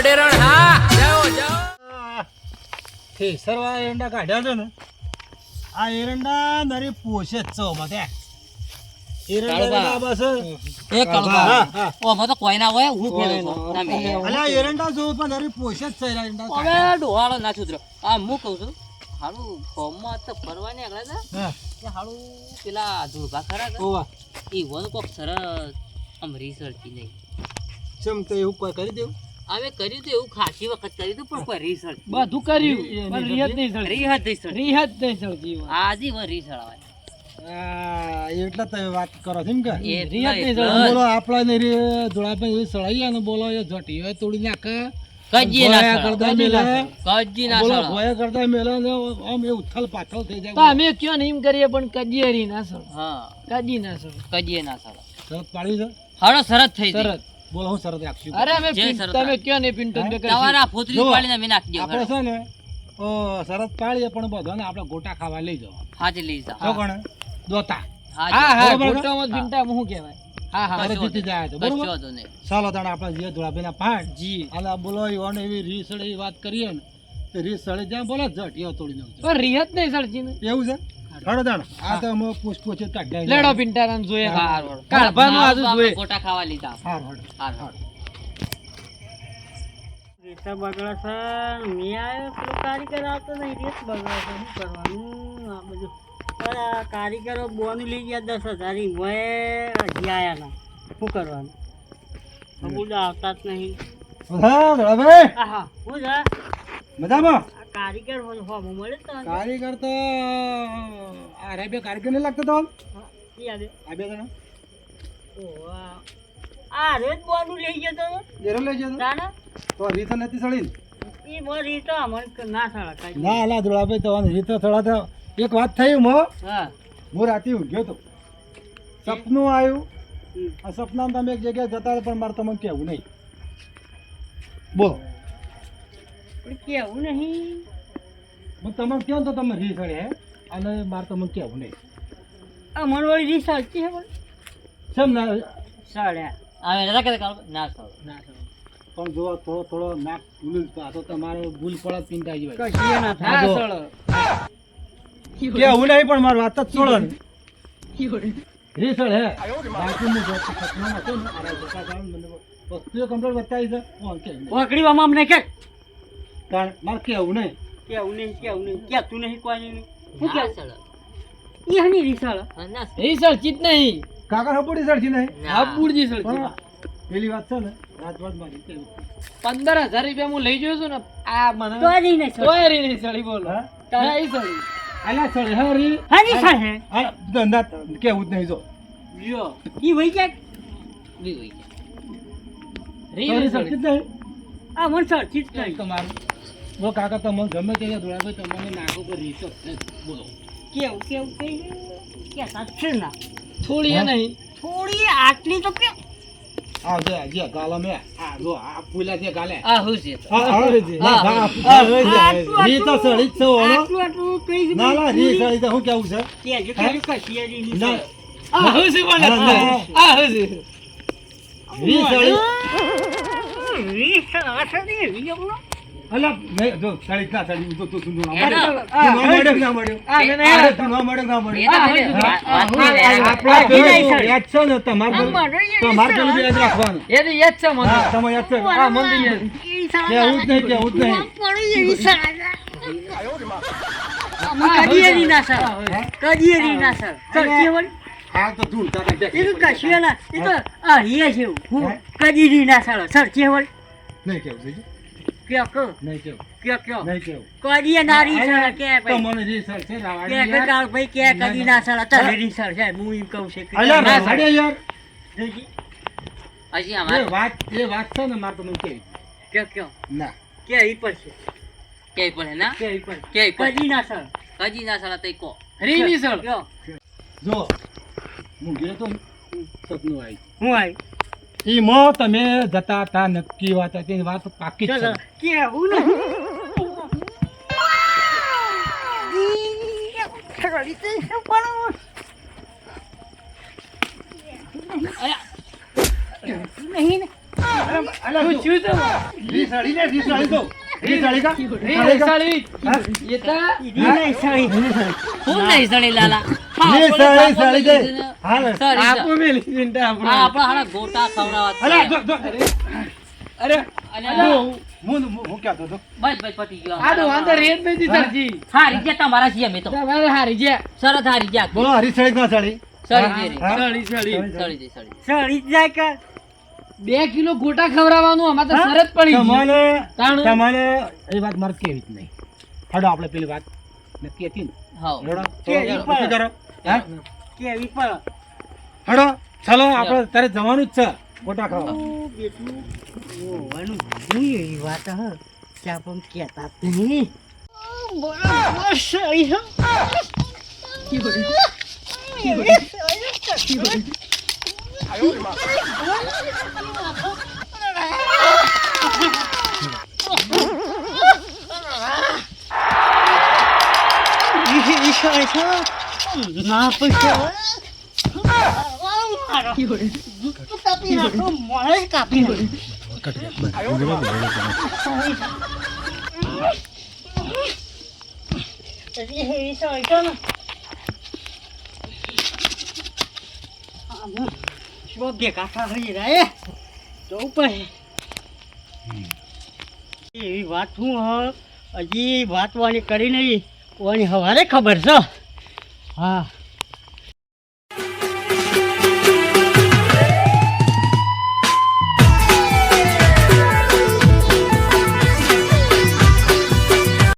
અડેરણ હા જાઓ જાઓ. થેસરવા એરંડા કાઢ્યા છે ને? આ એરંડા નરી પોષે જ છે આમાં એરંડા બસ એ કળવા હા, હા. કોઈ ના હોય હું ફેરો છો. તમે એરંડા જો પણ નરી પોષે જ છે એરંડા હવે ડોહાળો ના આ હું કહું છું હારું ફોર્મમાં તો ફરવા નીકળે છે. હા. હારું પેલા ધૂળભા ખરા છે. એ વન કોક સરસ આમ રિસર્ચ નહીં ચમ તો એવું કોઈ કરી દેવું? હવે કર્યું તો એવું ખાસી વખત કર્યું તો પણ કોઈ રીસળ બધું કર્યું. પણ રીહત નહીં સળ રીહત નહીં સળ રીહત નહીં સળતી આજીવન રીસળ આવે. એટલે તમે વાત કરો છો એમ કે? રીહત નહીં સળ બોલો આપણા ને રે ધોળાભાઈ એવી સળાઈ અને બોલો એ જટી હોય તોડી નાખે. કજી ના કરતા મેલે. કજી ના બોલો ભોય કરતા મેલે ને આમ એ ઉથલ પાથલ થઈ તો જાય અમે કયો ને એમ કરીએ પણ કજિયરી ના સળ હા. કજી ના સળ કજી ના સળ સરત પાડી છે? હારો સરસ થઈ ગઈ. તરત બોલો હું શરત રાખશું. અરે અમે. તમે કયો ને પિન્ટો તમારા ફોતરી પાડીને મે નાખી દો આપણે છે ને ઓ શરત પાડીએ પણ બધો ને આપણે ગોટા ખાવા લઈ જવા. હાજી લઈ જાઓ. શું કોણ? દોતા. હા હા ગોટા ને? પિન્ટા હું કહેવાય? હા હા ઘરે જીતી જાય તો બરોબર? ચાલો તાણે આપણે જઈએ ધોળાભાઈના પાણ જી. અને બોલો ઈવન એવી રીસળ વાત કરીએ ને તે રીસળે જ્યાં બોલે જટીઓ તોડી નાખજો. પણ રિહત નહીં સરજી ને એવું છે? હળો તાણ આ તો અમે પૂછ કાઢી લેડો પિન્ટા જોઈએ હા. હાર કાઢવાનું આજુ જોઈએ. ફોટા ખાવા લીધા. હાર હળ હાર, હાર. રેતા બગડે છે મેં આવ્યો પેલો કારીગર આવતો નહીં રેત બગડે છે શું કરવાનું? આ બધું. અરે આ કારીગરો બોન લઈ ગયા દસ હજાર મોએ હજી આયા ના શું કરવાનું અમુલ આવતા જ નહીં. હા હું જા મજામાં? કારીગર હોય હોમો મળે તો કારીગર તો આ રે બે કારીગર નહીં લાગતો તો યાદ આ બે જણા? આ રે રેત બોનું લઈ ગયો તો? ઘેરો લઈ જતો તાના? તો રીતો નથી સળી ઈ મો રીતો અમને ના સળા કાઈ. ના ના ધોળાભાઈ તો રીતો થોડા તો એક વાત થઈ મો હા. હું. રાતે ઉઠ્યો તો. સપનું આવ્યું. આ સપનામાં તમે એક જગ્યાએ જતા પણ મારે તમને કહેવું નહીં. બોલો. કેવું નહીં. હું તમે કહો તો તમે રીસ હે? અને મારે તમે કહેવું નહીં. આ વાળી રીસ હલતી હે પણ. સમ ના સાડ્યા આવે નતા કહેતા ના સળે. ના સાળા પણ જો થોડો થોડો નાક ભૂલ આ તો તમારે ભૂલ પડે ચિંતા જેવી કશી ના થાય. જો. કેવું નહીં પણ મારી વાત જ છોડો ને. રીસળ હે? બાકી હું જો સપનામાં હતો ને આ જતા હતા મને વસ્તુઓ કમ્પ્લીટ બતાવી છે ઓકે કે? ઓકડી વામાં અમને કે કારણ મારે કેવું નહીં. કેવું નહીં કેવું નહીં. કેતું નહીં કોઈ નહીં શું ના કેવું? સળ ઈ હની રીસળ. હા, ના સળે. એ સળતી જ નહીં. કાકા હપોડી સળથી નહીં? ના. સળ છી સળતી પેલી વાત છે ને પંદર હજાર રૂપિયા હું લઈ જોયો છું ને આ મને તો જ નહીં સળ તોય રી નહીં સળી બોલો. હા? નહીં સળી આલા સળી હરી રી. હની સળ હે આ ધંધા કેવું જ નહીં જો. લ્યો. ઈ વઈ જાય બી વઈ છે. રી તારી સળી નહીં? આ મન સળ જ નહીં. તમારું બોલો કાકા તમને ગમે તે ધોળાભાઈ તમને નાખો પર રીતો બોલો. કેવું કેવું કઈ કે સાચું ના. થોડી એ નહીં. થોડી આટલી તો કે આ જે જે ગાલા મે આ જો આ પુલા જે ગાલે. આ હું છે આ હા હા ના આ હા, હા, રી તો સળી છે ઓનો આટલું આટલું કઈ ના ના રી સળી તો હું કેવું છે? કેજો કેજો કે હજી નહીં ના આ હું છે બોલે? આ હું છે. રી સળી. રીસ સળી રી એમનો અલા નહીં જો સળી ના સળી તો તું સુંદર ના મળ્યો ના મળ્યો ના મળ્યો આ આ તું ના મળ્યો ના એ મળ્યો તો પેલી વાત- વાત હા, કરી રહ્યા. આપણા આ પેલું હિદાય યાદ છે ને તમારે તમારે પેલું યાદ રાખવાનું. એ તો યાદ છે મને. તમે યાદ છે? આ મને કેવું જ નહીં કેવું જ નહીં. ના સર. કદીએ ના સર. કેવલ? આ તો ધૂળ એ તો કશું ના એ તો આ હિયે છે હું કદી ના સર. સર કેવલ? નહીં કેવું નહીં કેવું નહીં કેવું કે ભાઈ? મને રી છે રાવાડી કે કાળ ભાઈ કે કદી ના. સર તને રી છે હું એમ કહું છું કે ના સર યાર હજી એ વાત એ વાત છે ને મારે તમને કેવી કયો કયો? ના. કે ઈ પર છે? ક્યાંય પડે ના? કે ઈ પર? ક્યાંય પડે. કદી ના સર કજી ના સળે તઈ કો રી સળ? જો હું ગયો તો સપનું આવી હું આવી ઈ મો તમે જતા હતા નક્કી વાત હતી વાત પાકી છે કેવું નહીં નહીં અલા. થયું છે? રીસાડી ને, રીસાડી તો. રીસાડી કા? રે, રીસાડી કા? સાળી. એ તો? ઈડી નહીં સળી. હું નહીં સળી લાલા? હા, રીસાડી, આપણે સાડી દે. હાલ. આપો મેલી ચિંતા હા, આપણે. આપણા ગોટા ખવડાવવા અલા, છે. જો, જો. અરે. અલ્યા, હું- હું- હું કહેતો બસ બસ પતી ગયો. આ તો વાંધો રેત નથી સરજી હારી ગયા તમારા છીએ મેં તો. તમારે હારી ગયા શરત હારી ગયા બોલો કે સાડી જાય કે બે કિલો ગોટા ખવડાવવાનું આમાં તો? શરત પડી તમારે તમારે એ વાત મારે કેવી જ નહીં હડો આપણે પેલી વાત નક્કી હતી ને હાવ. હડો ચાલો આપણે તારે જવાનું જ છે ગોટા ખાવા બેટું ઓવાનું નહીં એવી વાત હ કે આપણને કહેતા નહીં હ ના પૈસા કાપી નાખો મળે કાપી નાખો તો શું ભેગા થઈ રહ્યા જવું પડે એવી વાત હું હ, હજી વાત વાની કરી નહીં ઓની હવારે ખબર છે? હા.